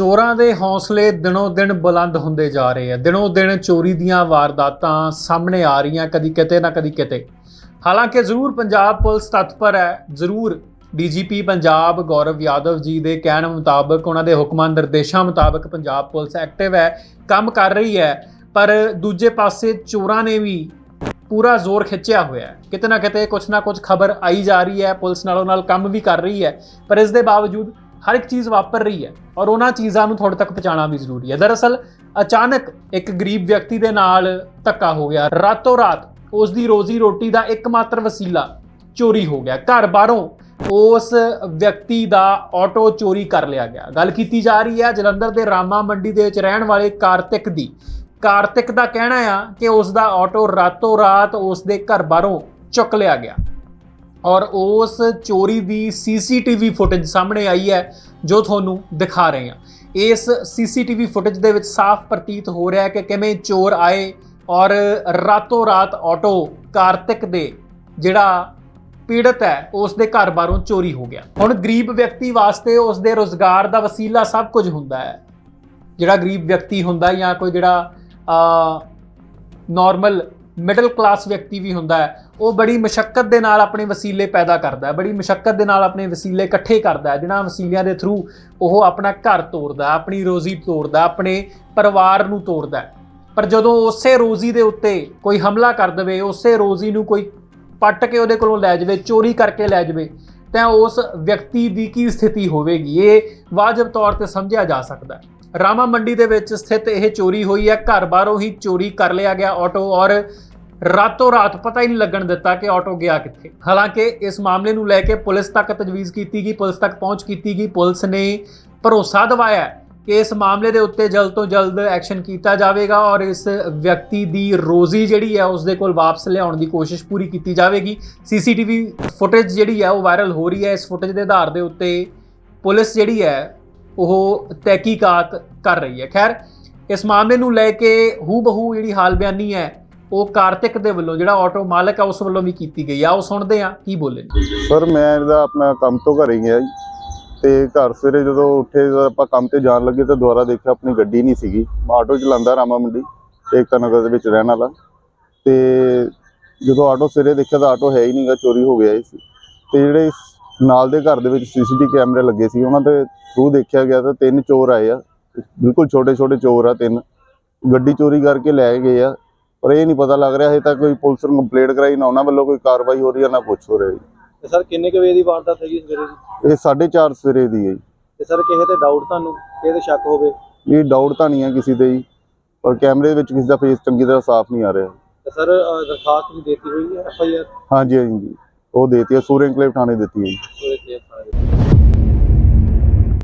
ਚੋਰਾਂ ਦੇ ਹੌਸਲੇ ਦਿਨੋਂ ਦਿਨ ਬੁਲੰਦ ਹੁੰਦੇ ਜਾ ਰਹੇ ਆ। ਦਿਨੋਂ ਦਿਨ ਚੋਰੀ ਦੀਆਂ ਵਾਰਦਾਤਾਂ ਸਾਹਮਣੇ ਆ ਰਹੀਆਂ ਕਦੀ ਕਿਤੇ ਨਾ ਕਦੀ ਕਿਤੇ। ਹਾਲਾਂਕਿ ਜ਼ਰੂਰ ਪੰਜਾਬ ਪੁਲਿਸ ਤਤਪਰ ਹੈ। ਜ਼ਰੂਰ ਡੀਜੀਪੀ ਪੰਜਾਬ ਗੌਰਵ ਯਾਦਵ ਜੀ ਦੇ ਕਹਿਣ ਮੁਤਾਬਕ ਉਹਨਾਂ ਦੇ ਹੁਕਮਾਂ, ਨਿਰਦੇਸ਼ਾਂ ਮੁਤਾਬਕ ਪੰਜਾਬ ਪੁਲਿਸ ਐਕਟਿਵ ਹੈ, ਕੰਮ ਕਰ ਰਹੀ ਹੈ, ਪਰ ਦੂਜੇ ਪਾਸੇ ਚੋਰਾਂ ਨੇ ਵੀ ਪੂਰਾ ਜ਼ੋਰ ਖਿੱਚਿਆ ਹੋਇਆ ਹੈ। ਕਿਤੇ ਨਾ ਕਿਤੇ ਕੁਛ ਨਾ ਕੁਛ ਖਬਰ ਆਈ ਜਾ ਰਹੀ ਹੈ। ਪੁਲਿਸ ਨਾਲੋਂ ਨਾਲ ਕੰਮ ਵੀ ਕਰ ਰਹੀ ਹੈ। ਪਰ ਇਸ ਦੇ ਬਾਵਜੂਦ ਹਰ ਇੱਕ ਚੀਜ਼ ਵਾਪਰ ਰਹੀ ਹੈ ਔਰ ਉਹਨਾਂ ਚੀਜ਼ਾਂ ਨੂੰ ਤੁਹਾਡੇ ਤੱਕ ਪਹੁੰਚਾਉਣਾ ਵੀ ਜ਼ਰੂਰੀ ਹੈ। ਦਰਅਸਲ, ਅਚਾਨਕ ਇੱਕ ਗਰੀਬ ਵਿਅਕਤੀ ਦੇ ਨਾਲ ਧੱਕਾ ਹੋ ਗਿਆ। ਰਾਤੋਂ ਰਾਤ ਉਸ ਦੀ ਰੋਜ਼ੀ ਰੋਟੀ ਦਾ ਇੱਕਮਾਤਰ ਵਸੀਲਾ ਚੋਰੀ ਹੋ ਗਿਆ। ਘਰ ਬਾਹਰੋਂ ਉਸ ਵਿਅਕਤੀ ਦਾ ਆਟੋ ਚੋਰੀ ਕਰ ਲਿਆ ਗਿਆ। ਗੱਲ ਕੀਤੀ ਜਾ ਰਹੀ ਹੈ ਜਲੰਧਰ ਦੇ ਰਾਮਾ ਮੰਡੀ ਦੇ ਵਿੱਚ ਰਹਿਣ ਵਾਲੇ ਕਾਰਤਿਕ ਦੀ। ਕਾਰਤਿਕ ਦਾ ਕਹਿਣਾ ਆ ਕਿ ਉਸ ਦਾ ਆਟੋ ਰਾਤੋਂ ਰਾਤ ਉਸ ਦੇ ਘਰ ਬਾਹਰੋਂ ਚੁੱਕ ਲਿਆ ਗਿਆ। ਔਰ ਉਸ ਚੋਰੀ ਦੀ ਸੀਸੀਟੀਵੀ ਫੁਟੇਜ ਸਾਹਮਣੇ ਆਈ ਹੈ, ਜੋ ਤੁਹਾਨੂੰ ਦਿਖਾ ਰਹੇ ਹਾਂ। ਇਸ ਸੀਸੀਟੀਵੀ ਫੁਟੇਜ ਦੇ ਵਿੱਚ ਸਾਫ਼ ਪ੍ਰਤੀਤ ਹੋ ਰਿਹਾ ਹੈ ਕਿ ਕਿਵੇਂ ਚੋਰ ਆਏ ਔਰ ਰਾਤੋਂ ਰਾਤ ਆਟੋ ਕਾਰਤਿਕ ਦੇ ਜਿਹੜਾ ਪੀੜਤ ਹੈ, ਉਸ ਦੇ ਘਰ ਬਾਹਰੋਂ ਚੋਰੀ ਹੋ ਗਿਆ। ਹੁਣ ਗਰੀਬ ਵਿਅਕਤੀ ਵਾਸਤੇ ਉਸ ਦੇ ਰੋਜ਼ਗਾਰ ਦਾ ਵਸੀਲਾ ਸਭ ਕੁਝ ਹੁੰਦਾ ਹੈ। ਜਿਹੜਾ ਗਰੀਬ ਵਿਅਕਤੀ ਹੁੰਦਾ ਜਾਂ ਕੋਈ ਜਿਹੜਾ ਨਾਰਮਲ ਮਿਡਲ ਕਲਾਸ ਵਿਅਕਤੀ ਵੀ ਹੁੰਦਾ ਹੈ, ਉਹ ਬੜੀ ਮੁਸ਼ਕਲ ਦੇ ਨਾਲ ਆਪਣੇ ਵਸੀਲੇ ਪੈਦਾ ਕਰਦਾ ਹੈ, ਬੜੀ ਮੁਸ਼ਕਲ ਦੇ ਨਾਲ ਆਪਣੇ ਵਸੀਲੇ ਇਕੱਠੇ ਕਰਦਾ ਹੈ ਜਿਨ੍ਹਾਂ ਵਸੀਲਿਆਂ ਦੇ ਥਰੂ ਉਹ ਆਪਣਾ ਘਰ ਤੋਰਦਾ ਆਪਣੀ ਰੋਜ਼ੀ ਤੋਰਦਾ ਆਪਣੇ ਪਰਿਵਾਰ ਨੂੰ ਤੋਰਦਾ ਪਰ ਜਦੋਂ ਉਸੇ ਰੋਜ਼ੀ ਦੇ ਉੱਤੇ ਕੋਈ ਹਮਲਾ ਕਰ ਦੇਵੇ, ਉਸੇ ਰੋਜ਼ੀ ਨੂੰ ਕੋਈ ਪੱਟ ਕੇ ਉਹਦੇ ਕੋਲੋਂ ਲੈ ਜਾਵੇ, ਚੋਰੀ ਕਰਕੇ ਲੈ ਜਾਵੇ, ਤਾਂ ਉਸ ਵਿਅਕਤੀ ਦੀ ਕੀ ਸਥਿਤੀ ਹੋਵੇਗੀ? ਇਹ ਵਾਜਬ ਤੌਰ ਤੇ ਸਮਝਿਆ ਜਾ ਸਕਦਾ ਹੈ। ਰਾਮਾ ਮੰਡੀ ਦੇ ਵਿੱਚ ਸਥਿਤ ਇਹ ਚੋਰੀ ਹੋਈ ਹੈ, ਘਰ ਬਾਹਰੋਂ ਹੀ ਚੋਰੀ ਕਰ ਲਿਆ ਗਿਆ ਆਟੋ ਔਰ ਰਾਤੋਂ ਰਾਤ ਪਤਾ ਹੀ ਨਹੀਂ ਲੱਗਣ ਦਿੱਤਾ ਕਿ ਆਟੋ ਗਿਆ ਕਿੱਥੇ। ਹਾਲਾਂਕਿ ਇਸ ਮਾਮਲੇ ਨੂੰ ਲੈ ਕੇ ਪੁਲਿਸ ਤੱਕ ਤਜਵੀਜ਼ ਕੀਤੀ ਗਈ, ਪੁਲਿਸ ਤੱਕ ਪਹੁੰਚ ਕੀਤੀ ਗਈ। ਪੁਲਿਸ ਨੇ ਭਰੋਸਾ ਦਿਵਾਇਆ ਕਿ ਇਸ ਮਾਮਲੇ ਦੇ ਉੱਤੇ ਜਲਦ ਤੋਂ ਜਲਦ ਐਕਸ਼ਨ ਕੀਤਾ ਜਾਵੇਗਾ ਔਰ ਇਸ ਵਿਅਕਤੀ ਦੀ ਰੋਜ਼ੀ ਜਿਹੜੀ ਹੈ ਉਸ ਦੇ ਕੋਲ ਵਾਪਸ ਲਿਆਉਣ ਦੀ ਕੋਸ਼ਿਸ਼ ਪੂਰੀ ਕੀਤੀ ਜਾਵੇਗੀ। ਸੀਸੀਟੀਵੀ ਫੁਟੇਜ ਜਿਹੜੀ ਹੈ ਉਹ ਵਾਇਰਲ ਹੋ ਰਹੀ ਹੈ। ਇਸ ਫੁਟੇਜ ਦੇ ਆਧਾਰ ਦੇ ਉੱਤੇ ਪੁਲਿਸ ਜਿਹੜੀ ਹੈ ਉਹ ਤਹਿਕੀਕਾਤ ਕਰ ਰਹੀ ਹੈ। ਖੈਰ, ਇਸ ਮਾਮਲੇ ਨੂੰ ਲੈ ਕੇ ਹੂ ਬਹੂ ਜਿਹੜੀ ਹਾਲ ਬਿਆਨੀ ਹੈ ਉਹ ਕਾਰਤਿਕ ਦੇ ਵੱਲੋਂ ਜਿਹੜਾ ਆਟੋ ਮਾਲਕ ਹੈ ਉਸ ਵੱਲੋਂ ਵੀ ਕੀਤੀ ਗਈ ਆ। ਉਹ ਸੁਣਦੇ ਆ ਕੀ ਬੋਲੇ ਨੇ। ਸਰ, ਮੈਂ ਇਹਦਾ ਆਪਣਾ ਕੰਮ ਤੋਂ ਘਰੇ ਗਿਆ ਜੀ। ਤੇ ਘਰ ਸਵੇਰੇ ਜਦੋਂ ਉੱਠੇ ਤਾਂ ਆਪਾਂ ਕੰਮ ਤੇ ਜਾਣ ਲੱਗੇ ਤਾਂ ਦੁਬਾਰਾ ਦੇਖਿਆ ਆਪਣੀ ਗੱਡੀ ਨਹੀਂ ਸੀਗੀ। ਮੈਂ ਆਟੋ ਚਲਾਉਂਦਾ ਰਾਮਾ ਮੰਡੀ, ਏਕਤਾ ਨਗਰ ਦੇ ਵਿੱਚ ਰਹਿਣ ਵਾਲਾ। ਤੇ ਜਦੋਂ ਆਟੋ ਸਵੇਰੇ ਦੇਖਿਆ ਤਾਂ ਆਟੋ ਹੈ ਹੀ ਨਹੀਂਗਾ ਚੋਰੀ ਹੋ ਗਿਆ ਸੀ। ਤੇ ਜਿਹੜੇ ਨਾਲ ਦੇ ਘਰ ਦੇ ਵਿੱਚ ਸੀਸੀਟੀਵੀ ਕੈਮਰੇ ਲੱਗੇ ਸੀ, ਉਹਨਾਂ ਦੇ ਥਰੂ ਦੇਖਿਆ ਗਿਆ ਤਾਂ ਤਿੰਨ ਚੋਰ ਆਏ ਆ। ਬਿਲਕੁਲ ਛੋਟੇ ਛੋਟੇ ਚੋਰ ਆ ਤਿੰਨ। ਗੱਡੀ ਚੋਰੀ ਕਰਕੇ ਲੈ ਗਏ ਆ। ਪਰ ਇਹ ਨਹੀਂ ਪਤਾ ਲੱਗ ਰਿਹਾ ਹਜੇ ਤੱਕ ਕੋਈ ਪੁਲਿਸ ਨੂੰ ਕੰਪਲੇਂਟ ਕਰਾਈ ਨਾ ਉਹਨਾਂ ਵੱਲੋਂ ਕੋਈ ਕਾਰਵਾਈ ਹੋ ਰਹੀ ਆ ਨਾ ਕੁਛ ਹੋ ਰਿਹਾ ਜੀ। ਤੇ ਸਰ ਕਿੰਨੇ ਕੁ ਵਜੇ ਦੀ ਵਾਰਦਾਤ ਹੈਗੀ ਸਵੇਰੇ ਦੀ? ਇਹ 4:30 ਸਵੇਰੇ ਦੀ ਹੈ ਜੀ। ਤੇ ਸਰ ਕਿਸੇ ਤੇ ਡਾਊਟ ਤੁਹਾਨੂੰ? ਕਿਸੇ ਤੇ ਸ਼ੱਕ ਹੋਵੇ? ਇਹ ਡਾਊਟ ਤਾਂ ਨਹੀਂ ਹੈ ਕਿਸੇ ਤੇ ਜੀ। ਪਰ ਕੈਮਰੇ ਵਿੱਚ ਕਿਸੇ ਦਾ ਫੇਸ ਚੰਗੀ ਤਰ੍ਹਾਂ ਸਾਫ਼ ਨਹੀਂ ਆ ਰਿਹਾ। ਤੇ ਸਰ ਅਹ, ਦਰਖਾਸਤ ਵੀ ਦਿੱਤੀ ਹੋਈ ਹੈ ਐਫ ਆਈ ਆਰ? ਹਾਂਜੀ ਹਾਂਜੀ। ਉਹ ਦੇਤੀ ਹੈ ਸੂਰਿਆ ਇਨਕਲੇਵ ਥਾਣੇ ਦਿੱਤੀ ਹੈ ਜੀ। ਦੇ